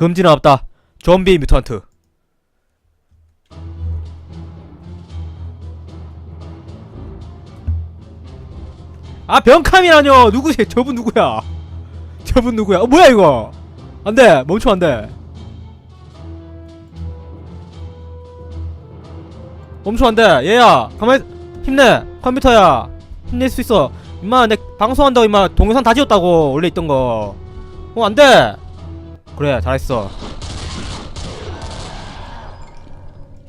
금지는 없다. 좀비 뮤턴트. 아 병캄이라뇨. 누구세요 저분 누구야? 저분 누구야? 어 뭐야 이거? 안돼. 멈춰 안돼. 멈춰 안돼. 얘야 가만히 힘내. 컴퓨터야. 힘낼 수 있어. 임마 내 방송한다고 임마 동영상 다 지웠다고 원래 있던 거 어 안돼 그래 잘했어.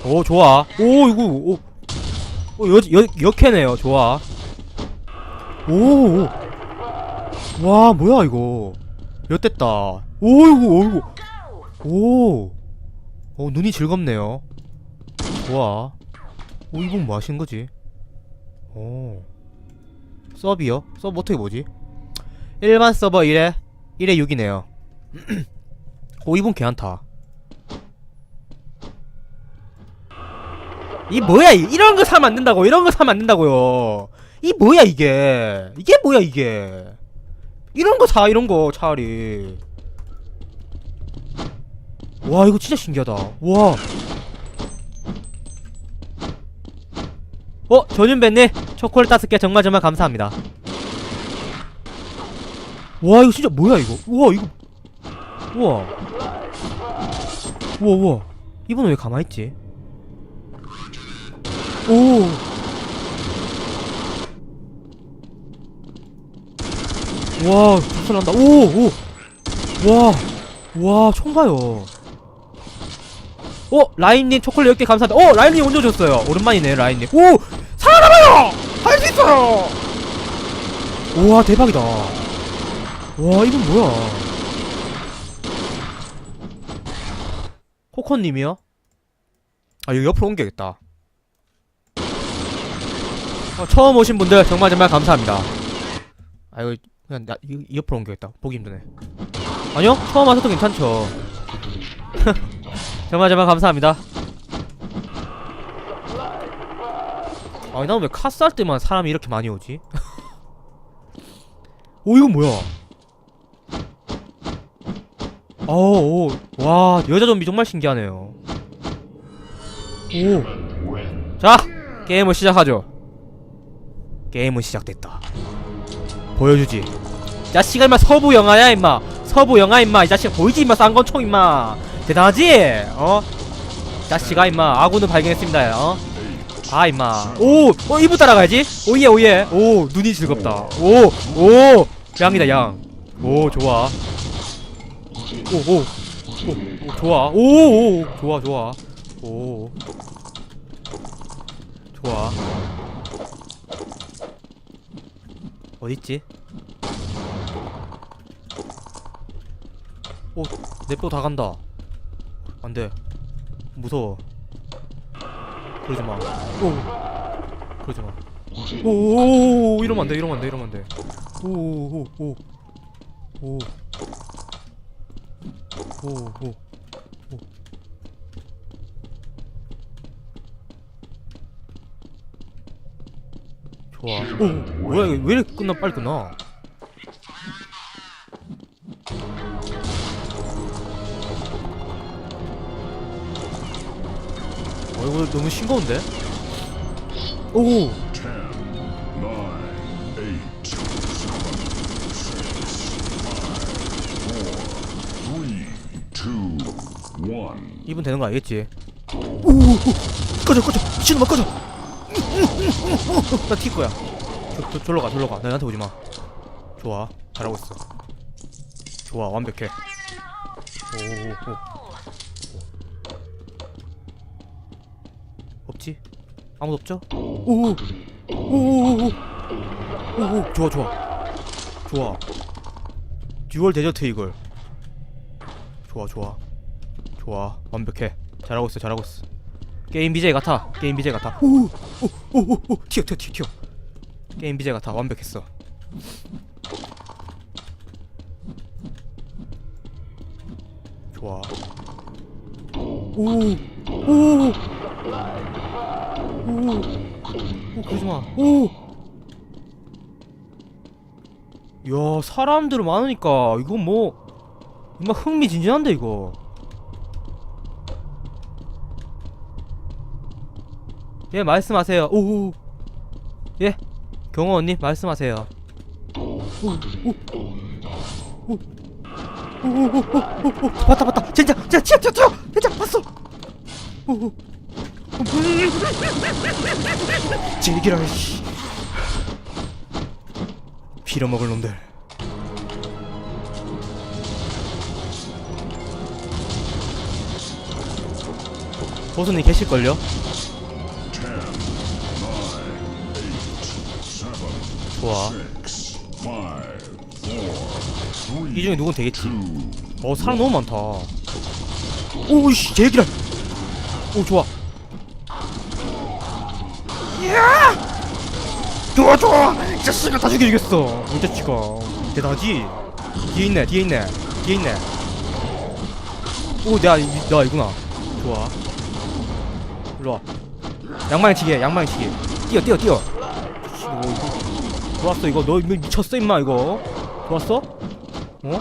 오 좋아. 오 이거 오, 오 여, 여, 역해네요 좋아. 오, 와 뭐야 이거. 엿됐다. 오 이거 어이구 오, 오 눈이 즐겁네요. 좋아. 오 이분 뭐 하신 거지? 오. 서비요? 서브 어떻게 뭐지? 일반 서버 1에 1에 6이네요 오 이분 괜찮다. 이 뭐야? 이- 이런 거 사면 안 된다고 이런 거 사면 안 된다고요. 이 뭐야 이게? 이게 뭐야 이게? 이런 거 사 이런 거 차라리. 와 이거 진짜 신기하다. 와. 어? 전윤배님 초콜릿 다섯 개 정말 정말 감사합니다. 와 이거 진짜 뭐야 이거? 우와 이거. 우와 우와 우와 이분은 왜 가만있지 오 와, 박살 난다. 오, 오. 와, 와, 총 봐요. 어, 라임님 초콜릿 10개 감사합니다. 어, 라임님 먼저 줬어요. 오랜만이네, 라임님. 오, 살아남아요! 할 수 있어요! 우와, 대박이다. 와, 이건 뭐야. 코코님이요? 아, 여기 옆으로 옮겨야겠다. 어, 처음 오신 분들 정말 정말 감사합니다. 아, 이거 그냥 나 이, 이 옆으로 옮겨야겠다. 보기 힘드네. 아니요? 처음 와서도 괜찮죠. 정말 정말 감사합니다. 아니 나는 왜 카스 할 때만 사람이 이렇게 많이 오지? 오 이건 뭐야? 오, 오, 와 여자 좀비 정말 신기하네요. 오, 자 게임을 시작하죠. 게임은 시작됐다. 보여주지. 자식아 임마 서부 영화야 임마. 서부 영화 임마. 이 자식 보이지 임마 쌍권총 임마. 대단하지? 어? 자식아 임마 아군을 발견했습니다. 어? 아 임마. 오, 어 이분 따라가야지. 오예 오예. 오 눈이 즐겁다. 오, 오 양이다 양. 오 좋아. 오, 오, 오, 오 좋아. 오, 오, 좋아 좋아. 오, 좋아. 어딨지? 오, 내 뼈 다 간다. 안 돼. 무서워. 그러지 마. 오. 그러지 마. 오, 오, 오, 이러면 안 돼. 이러면 안 돼. 이러면 안 돼. 오, 오, 오, 오. 오. 오, 오. 오. 좋아. 오, 뭐야 왜 이렇게 끝나 빨리 끝나? 어 이거 너무 싱거운데? 오, 2분 되는 거 알겠지? 꺼져 꺼져. 미친놈아 꺼져. 나 튈거야. 졸로 가 졸로 가. 나한테 오지마. 좋아. 잘하고 있어. 좋아 완벽해. 오오오. 없지? 아무도 없죠? 오오오오오오. 좋아 좋아. 좋아. 듀얼 데저트 이걸. 좋아 좋아. 좋아, 완벽해. 잘하고 있어, 잘하고 있어. 게임 BJ 같아. 게임 BJ 같아. 오, 오, 오, 오, 오, 튀어, 튀어, 튀어, 튀어. 게임 BJ 같아. 완벽했어. 좋아. 오, 오, 오, 오, 그러지 마. 오. 야, 사람들 많으니까 이건 뭐 이마 흥미진진한데 이거 예 말씀하세요. 오오 예 경호 언니 말씀하세요. 오오오오오오오오오 봤다 봤다. 진짜 진짜 튀어 튀어 진짜 봤어. 오오. 제기라 씨. 빌어먹을 놈들. 보수님 계실걸요? 좋아. 이 중에 누군 되겠지? 어 사람 너무 많다. 오우씨 제기랄 오 좋아. 이야! 좋아 좋아. 이 자식을 다 죽여주겠어. 이 자식아. 대단하지? 뒤에 있네 뒤에 있네 뒤에 있네. 오 내가 이- 내가 이구나. 좋아. 일로와. 양방치기 양방치기 뛰어 뛰어 뛰어. 이거. 좋았어 이거 너 미쳤어 임마 이거 좋았어? 어?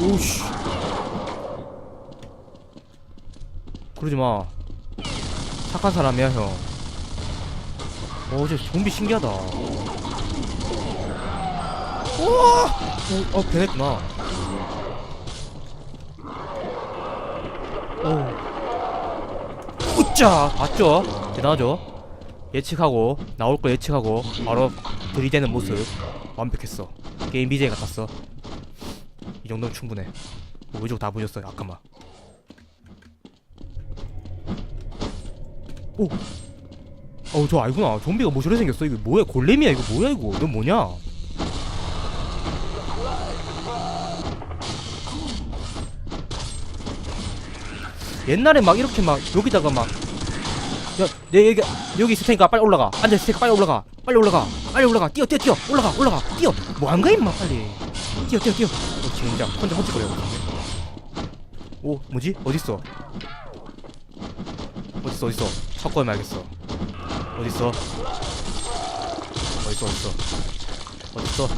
오우씨 그러지마 착한 사람이야 형 어제 좀비 신기하다 우와 오, 어 변했구나 오 으짜 봤죠? 대단하죠? 예측하고 나올 거 예측하고 바로 들이대는 모습 완벽했어. 게임 BJ 같았어. 이 정도면 충분해. 뭐 의족 다 보셨어요 아까만 오! 어우 저 알구나. 좀비가 뭐 저래 생겼어? 이거 뭐야? 골렘이야 이거 뭐야 이거? 너 뭐냐? 옛날에 막 이렇게 막 여기다가 막 야, 내 여기 여기 있을 테니까 빨리 올라가. 앉아 있을 테니까 빨리 올라가. 빨리 올라가. 빨리 올라가. 뛰어, 뛰어, 뛰어. 올라가, 올라가. 뛰어. 뭐한 거야 임마 빨리. 뛰어, 뛰어, 뛰어. 어, 그냥 혼자 헛짓거려. 오, 뭐지? 어디 있어? 어디 있어? 어디 있어? 섞어야 알겠어. 어디 있어? 어디 있어? 어디 있어? 어디 있어?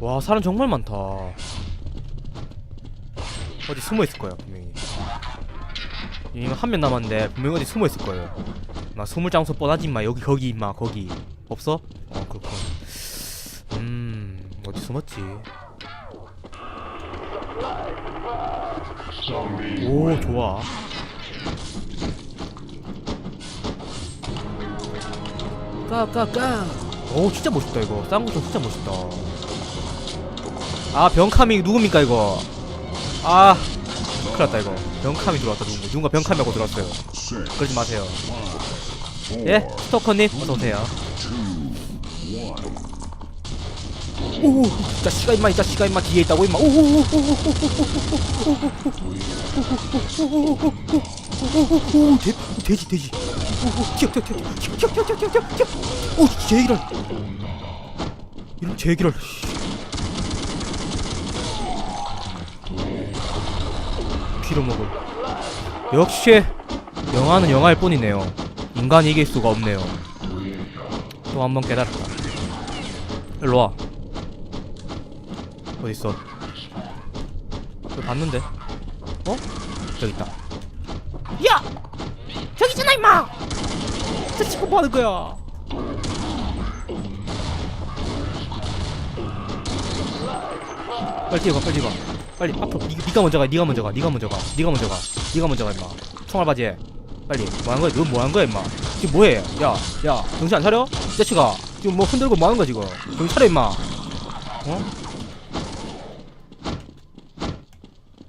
와, 사람 정말 많다. 어디 숨어 있을 거야 분명히. 이거 한 명 남았는데 분명히 어디 숨어 있을 거예요. 막 숨을 장소 뻔하지 마 여기 거기 임마 거기 없어? 어 그렇군. 음 어디 숨었지? 오 좋아. 까까까. 오 진짜 멋있다 이거. 쌍구총 진짜 멋있다. 아 병카미 누굽니까 이거? 아 큰일 났다 이거. 병카미 들어왔다 누군가. 누군가 병카미하고 들어왔어요. six, 그러지 마세요. 예 스토커님 어서 오세요. two, one. 오, 이 자식아 임마, 이 자식아 임마 뒤에 있다고 임마. 오, 오, 오, 오, 오, 오, 오, 오, 오, 돼, 돼지, 돼지. 튀어, 튀어, 튀어, 튀어, 튀어, 튀어, 튀어, 튀어, 튀어. 오, 제기랄. 이런 제기랄. 씨. 피로 먹을. 역시 영화는 영화일 뿐이네요. 인간이 이길 수가 없네요. 또 한 번 깨달았다. 일로 와. 어디 있어? 저 봤는데? 어? 저기 있다. 야! 저기 있잖아 임마! 저 친구 뭐 하는 거야? 빨리 뛰어가 빨리 뛰어가 빨리 앞으로. 니, 니가 먼저 가 니가 먼저 가 니가 먼저 가 니가 먼저 가 니가 먼저 가 임마. 총알 바지에. 빨리. 뭐 하는 거야? 너 뭐 하는 거야 임마? 지금 뭐해? 야야 정신 안 차려? 이 자식아 지금 뭐 흔들고 뭐 하는 거야 지금? 정신 차려 임마. 어?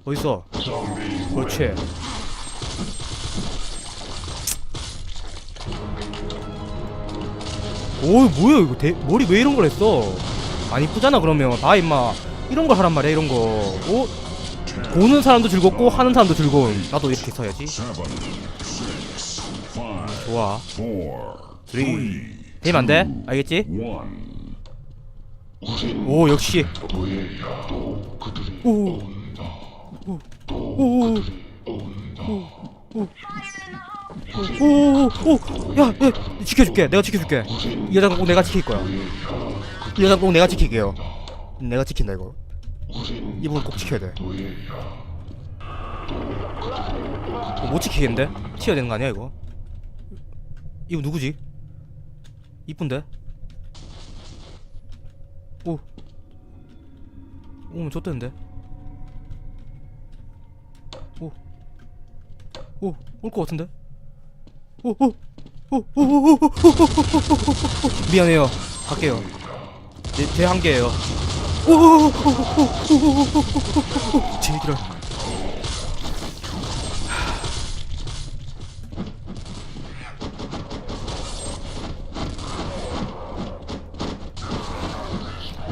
어딨어? 그렇지. 오 뭐야 이거 대, 머리 왜 이런 걸 했어? 안 이쁘잖아 그러면. 다 임마 이런 걸 하란 말이야 이런 거 오? 보는 사람도 즐겁고 하는 사람도 즐거운 나도 이렇게 써야지 좋아 three, 되면 안돼 알겠지? 오 역시 오. 오. 오. 오. 오. 야, 야, 지켜줄게. 내가 지켜줄게. 이 여자 꼭 내가 지킬 거야. 이 영상 꼭 내가 지킬게요 내가 지킨다 이거 이 부분 꼭 지켜야 돼 어, 못 지키겠는데? 튀어야 되는 거 아니야 이거? 이거 누구지? 이쁜데? 오 오면 좋대는데 오 오, 올 것 같은데? 오, 오, 오, 오, 오, 오, 오, 오, 오, 미안해요. 갈게요. 제, 제 한계예요. 오, 오, 오, 오, 오, 오, 오, 오, 오, 오, 제 얘기를.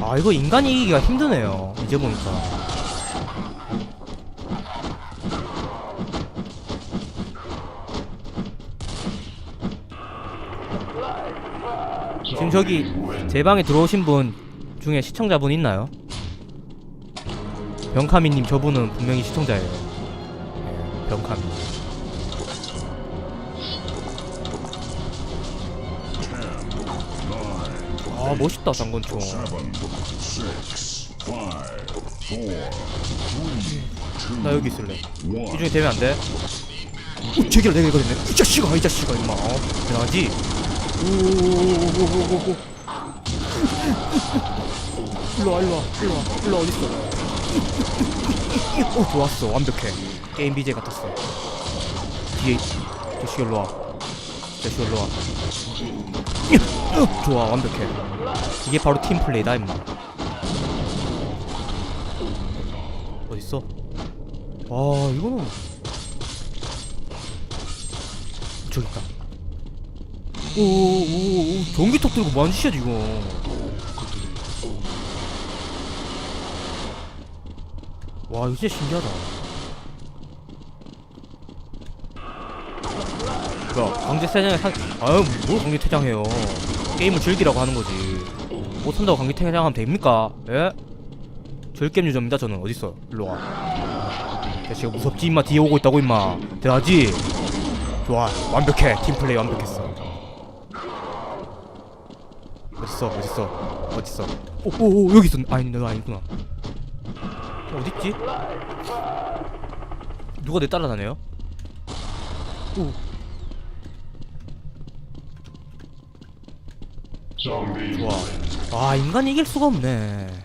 아, 이거 인간이 이기기가 힘드네요. 이제 보니까. 지금 저기 제 방에 들어오신 분 중에 시청자분 있나요? 병카미님 저분은 분명히 시청자예요. 예, 병카미. 아 멋있다 two, 나 여기 있을래. 이. 중에 되면 안 돼? 오, 제기를 내가 이거겠네. 이 자식아, 이 자식아, 임마. 어? 대단하지? 오오오오오오오. 일로 와, 일로 와, 일로 와, 일로 와, 어딨어? 오, 좋았어. 완벽해. 게임 BJ 같았어. 뒤에, 자식 일로 와. 자식 일로 와. 으, 좋아, 완벽해. 이게 바로 팀 플레이다, 임마. 어딨어? 아, 이거는 저기 있다. 오오오 전기톱 들고 뭐하는 짓이야 지금? 와 진짜 신기하다. 야 강제 퇴장에 산 아유 뭘 강제 퇴장해요? 게임을 즐기라고 하는 거지. 못 한다고 강제 퇴장하면 됩니까? 예? 절겜 유저입니다 저는 어딨어? 일로 와. 야 지금 무섭지 임마 뒤에 오고 있다고 임마. 대하지? 좋아 완벽해 팀플레이 완벽했어 어딨어 어딨어 어딨어 오오오 여기 있었 아니 내가 아니구나 어, 어딨지? 누가 내 따라다녀요? 오. 좋아. 아 인간이 이길 수가 없네.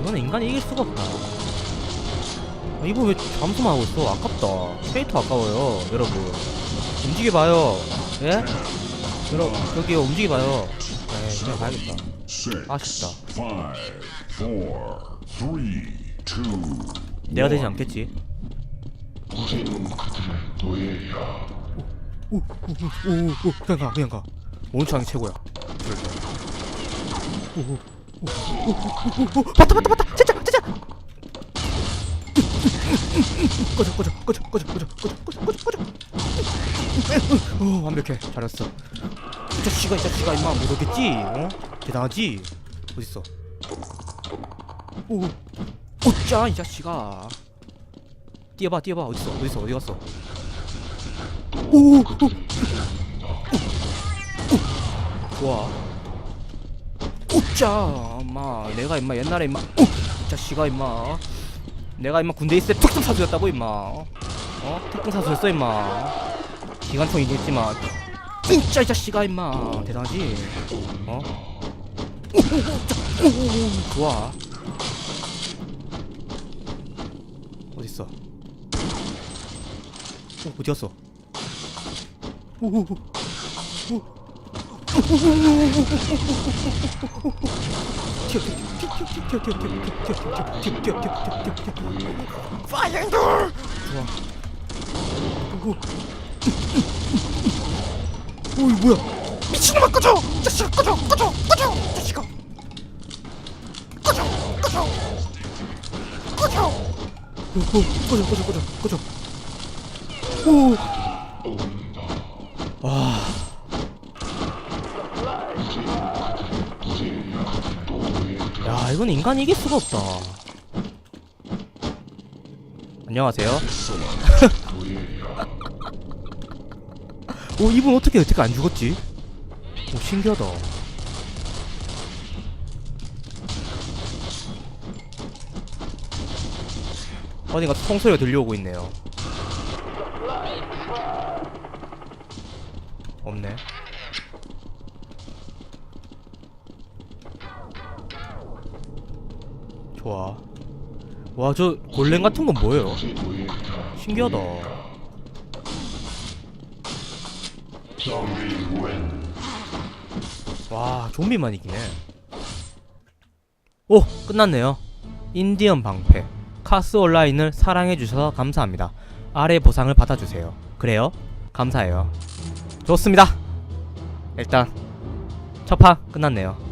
이거는 인간이 이길 수가 없다. 아, 이거 왜 잠수만 하고 있어? 아깝다. 페이터 아까워요 여러분. 움직여봐요. 예? 여러분 여기요 움직여봐요. 에이 그냥 가야겠다. 아쉽다 four, three, two, 내가 되진 one. 않겠지 오오오오오 그냥 가 그냥 가 오른쪽이 최고야 오오오오오오오 봤다 봤다 봤다 진짜 진짜 꺼져 꺼져 꺼져 꺼져 꺼져 꺼져 꺼져 꺼져 꺼져 오 완벽해 잘했어 이 자식아 이 자식아 임마 못 오겠지 어 대단하지 어딨어 오 오짜 이 자식아. 뛰어봐 뛰어봐. 어딨어 어딨어 어디 갔어? 오, 오, 오. 좋아 오짜 임마. 내가 임마 옛날에 임마. 오! 이 자식아 임마. 내가 임마 군대 있을 때 특등 사수였다고 임마. 어? 특등 사수였어 임마. 기관총이긴 했지만. 진짜 이 자식아 임마. 대단하지? 어? 오, 오, 오, 자, 오, 오, 오, 좋아 어딨어 어, 어디 갔어? 오, 오. 튀어, 튀어, 튀어, 튀어, 튀어, 튀어, 튀어, 튀어, 튀어, 튀어, 튀어, 튀어, 튀어. 파이어인돌! 좋아. 오. 오, 이거 뭐야? 미친놈아 꺼져! 자식아 꺼져! 꺼져! 꺼져! 꺼져, 꺼져, 꺼져, 꺼져. 오. 와. 야, 이건 인간이 이길 수가 없다. 안녕하세요. 오, 이분 어떻게 어떻게 안 죽었지? 오, 신기하다. 어딘가 총소리가 들려오고 있네요. 없네. 좋아. 와 저 골렘 같은 건 뭐예요? 신기하다. 와 좀비만 이기네. 오 끝났네요. 인디언 방패 카스 온라인을 사랑해 주셔서 감사합니다. 아래 보상을 받아주세요. 그래요? 감사해요. 좋습니다. 일단 첫판 끝났네요